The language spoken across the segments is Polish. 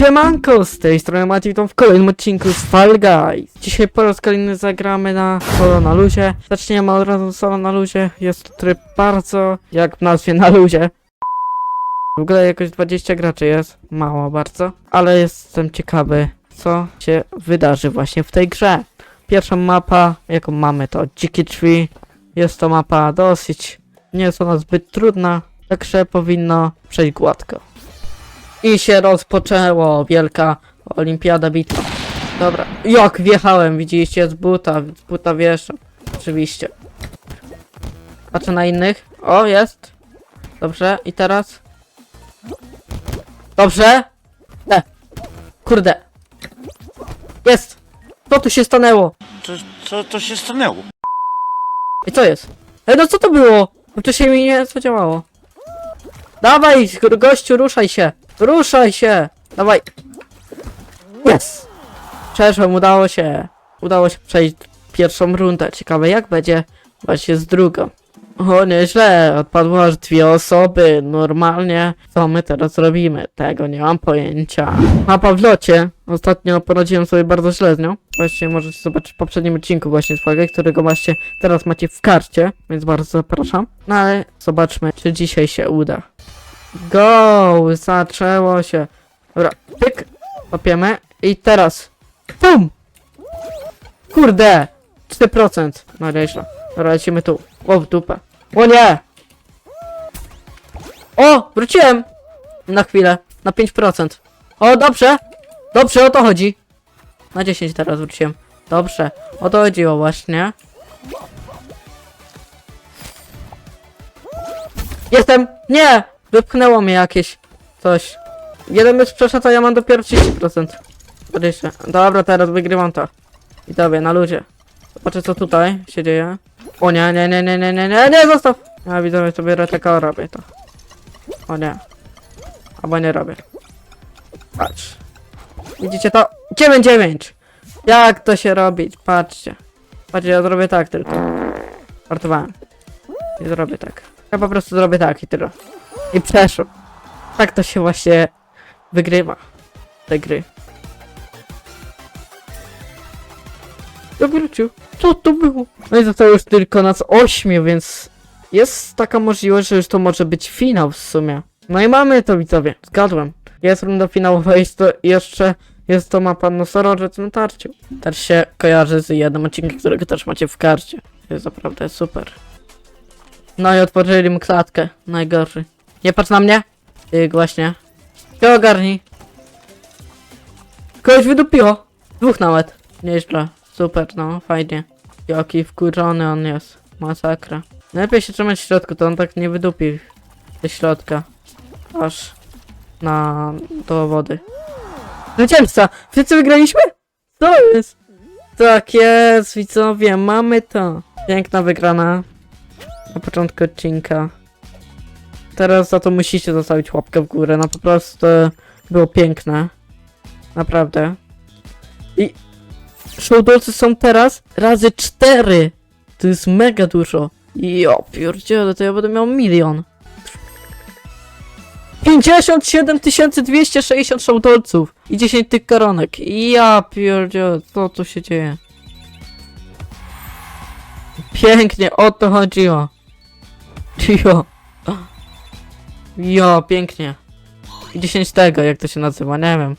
Siemanko, z tej strony Maciej, witam w kolejnym odcinku z Fall Guys. Dzisiaj po raz kolejny zagramy na solo na luzie. Zaczniemy od razu solo na luzie. Jest to tryb bardzo, jak w nazwie, na luzie. W ogóle jakoś 20 graczy jest, mało bardzo, ale jestem ciekawy, co się wydarzy właśnie w tej grze. Pierwsza mapa, jaką mamy, to Dzikie Drzwi. Jest to mapa dosyć, nie jest ona zbyt trudna, także powinno przejść gładko. I się rozpoczęło wielka olimpiada bitwa. Dobra, jak wjechałem, widzieliście, z buta, z buta wjeżdżam. Oczywiście. Patrzę na innych. O, jest. Dobrze, i teraz? Dobrze? E. Kurde. Jest. Co tu się stanęło? Co, co to się stanęło? I co jest? Ej, no co to było? Wcześniej mi nie zadziałało. Dawaj, go- gościu, ruszaj się! Ruszaj się! Dawaj! Yes! Przeszłem, udało się. Udało się przejść pierwszą rundę. Ciekawe jak będzie właśnie z drugą. O, nieźle, odpadło aż dwie osoby. Normalnie, co my teraz robimy? Tego nie mam pojęcia. Mapa w locie. Ostatnio poradziłem sobie bardzo źle z nią. Właśnie możecie zobaczyć w poprzednim odcinku właśnie swojego, którego właśnie teraz macie w karcie, więc bardzo zapraszam. No ale zobaczmy, czy dzisiaj się uda. Go! Zaczęło się. Dobra, pyk. Łapiemy. I teraz. Pum! Kurde! 4%. No. Dobra, lecimy tu. O, w dupę. O nie! O! Wróciłem! Na chwilę. Na 5%. O, dobrze! Dobrze, o to chodzi. Na 10 teraz wróciłem. Dobrze. O to chodziło właśnie. Jestem! Nie! Wypchnęło mnie jakieś coś. Jeden bez przeszedł, ja mam dopiero 30%. 20. Dobra, teraz wygrywam to. I tobie, na ludzie. Zobaczę co tutaj się dzieje. O nie, nie, nie, nie, nie, nie, nie, nie, zostaw! Ja widzę, sobie reteka robię to. O nie. Albo nie robię. Patrz. Widzicie to? 9-9! Jak to się robić? Patrzcie. Patrzcie, ja zrobię tak tylko. Żartowałem. I zrobię tak. Ja po prostu zrobię tak i tyle. I przeszło. Tak to się właśnie wygrywa. Te gry. Wrócił. Co to było? No i zostało już tylko nas ośmiu, więc jest taka możliwość, że już to może być finał w sumie. No i mamy to widzowie, zgadłem. Jest runda finałowa, to jeszcze, jest to mapa na tarciu. Też się kojarzy z jednym odcinkiem, którego też macie w karcie. Jest naprawdę super. No i otworzyli mu klatkę, najgorszy. Nie patrz na mnie! Ty właśnie. Ty ogarnij. Kogoś wydupiło. Dwóch nawet. Nieźle. Super, no, fajnie. Jaki wkurzony on jest. Masakra. Lepiej się trzymać w środku, to on tak nie wydupi ze środka. Aż na do wody. Zwycięzca! Wszyscy wygraliśmy? Co jest? Tak jest, widzowie, mamy to. Piękna wygrana. Na początku odcinka. Teraz za to musicie zostawić łapkę w górę, no po prostu było piękne. Naprawdę. I showdolcy są teraz razy cztery. To jest mega dużo. I o pierdziele, to ja będę miał milion. 57 260 showdolców i 10 tych koronek. Ja pierdziele, co tu się dzieje? Pięknie, o to chodziło. Jo. Jo, pięknie. I 10 tego, jak to się nazywa, nie wiem.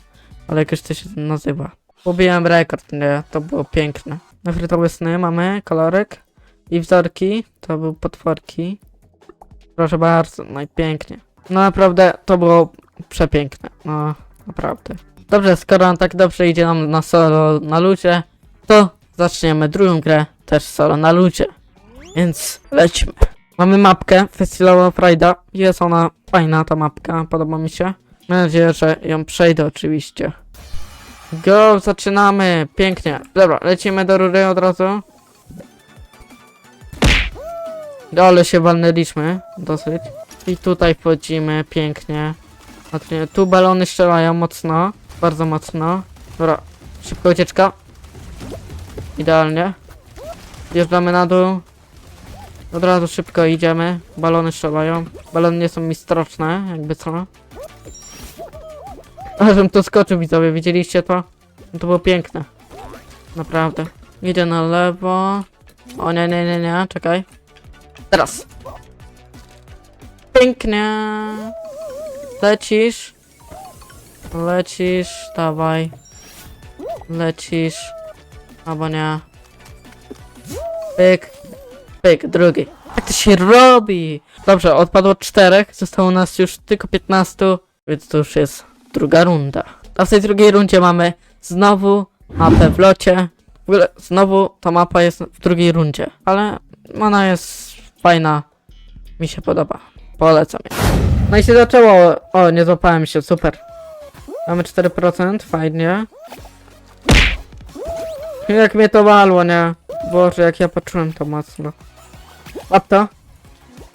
Ale jakoś to się nazywa. Pobiłem rekord, nie? To było piękne. Nefrytowe sny mamy, kolorek. I wzorki, to były potworki. Proszę bardzo, no i pięknie. No naprawdę, to było przepiękne. No, naprawdę. Dobrze, skoro on tak dobrze idzie nam na solo na ludzie, to zaczniemy drugą grę, też solo na ludzie. Więc lecimy. Mamy mapkę Festiwalowa Frajda. Jest ona fajna, ta mapka, podoba mi się. Mam nadzieję, że ją przejdę oczywiście. Go, zaczynamy! Pięknie. Dobra, lecimy do rury od razu. Ale się walnęliśmy, dosyć. I tutaj wchodzimy, pięknie. Tu balony strzelają mocno, bardzo mocno. Dobra, szybka ucieczka. Idealnie. Wjeżdżamy na dół. Od razu szybko idziemy. Balony strzelają. Balony nie są mi stroczne, jakby co. Ażem to skoczył widzowie, widzieliście to? No to było piękne. Naprawdę. Idzie na lewo. O nie, nie, nie, nie, czekaj. Teraz. Pięknie. Lecisz. Lecisz, dawaj. Lecisz. Albo nie. Pyk. Pyk, drugi. Jak to się robi? Dobrze, odpadło czterech, zostało nas już tylko 15, więc to już jest druga runda. A w tej drugiej rundzie mamy znowu mapę w locie. W ogóle znowu ta mapa jest w drugiej rundzie, ale ona jest fajna. Mi się podoba. Polecam ją. No i się zaczęło. O, nie złapałem się, super. Mamy 4%, fajnie. Jak mnie to walło, nie? Boże, jak ja poczułem to mocno. Łap to.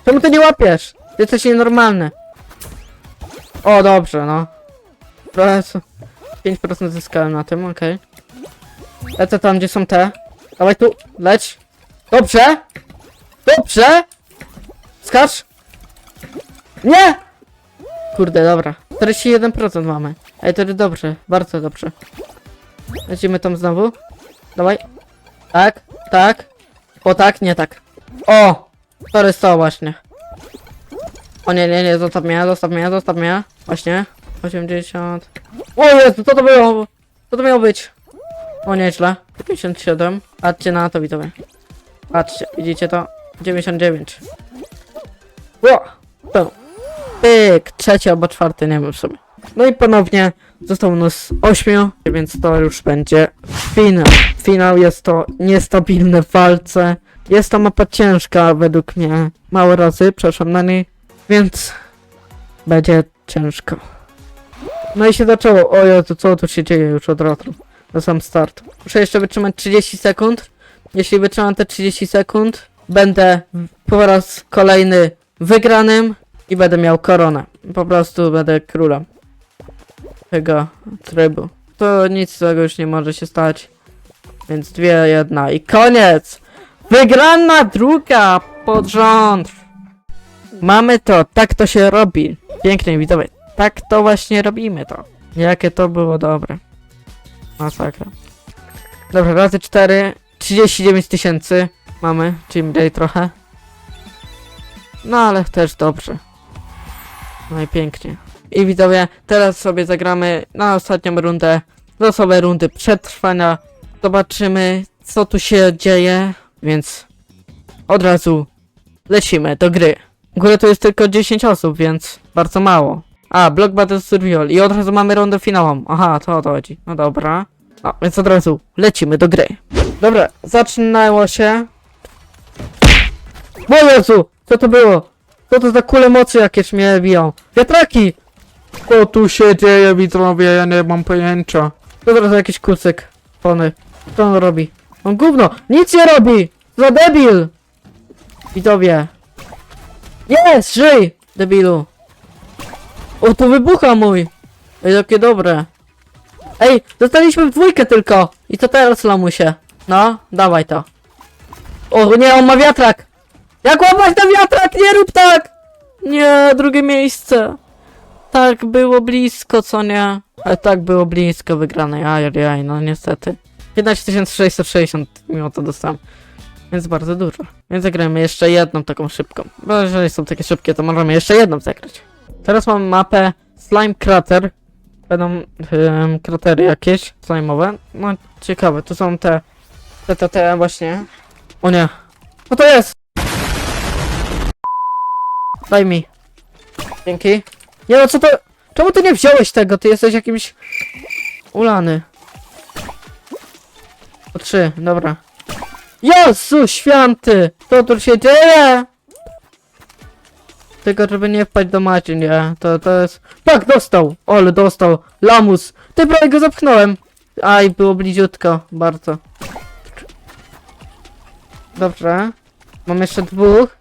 Czemu ty nie łapiesz? Ty jesteś nienormalny. O, dobrze, no. Trochę co- 5% zyskałem na tym, okej. Lecę tam, gdzie są te. Dawaj tu, leć. Dobrze! Dobrze! Skacz! Nie! Kurde, dobra. 41% mamy. Ej, to jest dobrze, bardzo dobrze. Lecimy tam znowu. Dawaj. Tak, tak. O tak, nie tak. O! To jest to właśnie. O nie, nie, nie, zostaw mnie, zostaw mnie, zostaw mnie. Właśnie. 80. O Jezu, co to było? Co to miało być? O nieźle. 57. Patrzcie na to, widzowie. Patrzcie, widzicie to? 99. Ło! To. Pyk, trzeci albo czwarty, nie wiem w sumie. No i ponownie zostało nas 8, więc to już będzie finał. Finał jest to niestabilne w walce. Jest to mapa ciężka według mnie. Małe razy, przeszłam na niej, więc będzie ciężko. No i się zaczęło. O Jezu, co tu się dzieje już od razu? Na sam start. Muszę jeszcze wytrzymać 30 sekund. Jeśli wytrzymam te 30 sekund, będę po raz kolejny wygranym i będę miał koronę. Po prostu będę królem tego trybu. To nic z tego już nie może się stać. Więc dwie, jedna i koniec! Wygrana druga pod rząd! Mamy to, tak to się robi. Pięknie widzowie, tak to właśnie robimy to. Jakie to było dobre. Masakra. Dobra, razy 4, 39 tysięcy mamy, czyli mniej trochę. No ale też dobrze. No i pięknie. I widzowie, teraz sobie zagramy na ostatnią rundę, losowe rundy przetrwania. Zobaczymy, co tu się dzieje, więc od razu lecimy do gry. W ogóle to jest tylko 10 osób, więc bardzo mało. A, Block Battle Survival i od razu mamy rundę finałową. Aha, to o to chodzi. No dobra. No, więc od razu lecimy do gry. Dobra, zaczynało się. O Jezu! Co to było? Co to za kule mocy jakieś mnie biją? Wiatraki! Co tu się dzieje, widzowie? Ja nie mam pojęcia. To teraz jakiś kucyk. Pony. Co on robi? On gówno! Nic nie robi! Za debil! Widzowie. Jest! Żyj! Debilu. O, to wybucha mój! Ej, jakie dobre. Ej, zostaliśmy w dwójkę tylko! I co teraz, lamusie? No, dawaj to. O nie, on ma wiatrak! Jak łapać ten wiatrak? Nie rób tak! Nie, drugie miejsce. Tak było blisko, co nie? Ale tak było blisko wygranej. Ajajaj, no niestety. 15660 mimo to dostałem. Więc bardzo dużo. Więc zagramy jeszcze jedną taką szybką. Bo jeżeli są takie szybkie, to możemy jeszcze jedną zagrać. Teraz mam mapę Slime Crater. Będą em, kratery jakieś slime'owe. No ciekawe, tu są te, te, te, te właśnie. O nie. Co to jest? Daj mi. Dzięki. Nie no, co to... Czemu ty nie wziąłeś tego? Ty jesteś jakimś... Ulany. O trzy, dobra. Jezu święty! Co tu się dzieje? Tylko żeby nie wpaść do maci, nie. To, to jest... Tak, dostał! Ole, dostał. Lamus. Ty prawie go zapchnąłem. Aj, było bliziutko. Bardzo. Dobrze. Mam jeszcze dwóch.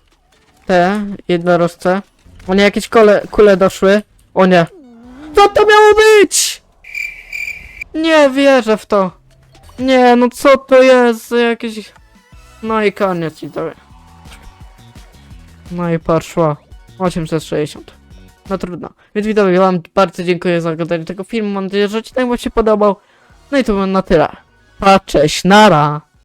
Te, jednorożce. O nie, jakieś kole, kule doszły. O nie. Co to miało być? Nie wierzę w to. Nie, no co to jest jakieś... No i koniec i to. No i poszło. 860. No trudno. Więc widzowie, wam bardzo dziękuję za oglądanie tego filmu. Mam nadzieję, że odcinek wam się podobał. No i to było na tyle. Pa, cześć, nara!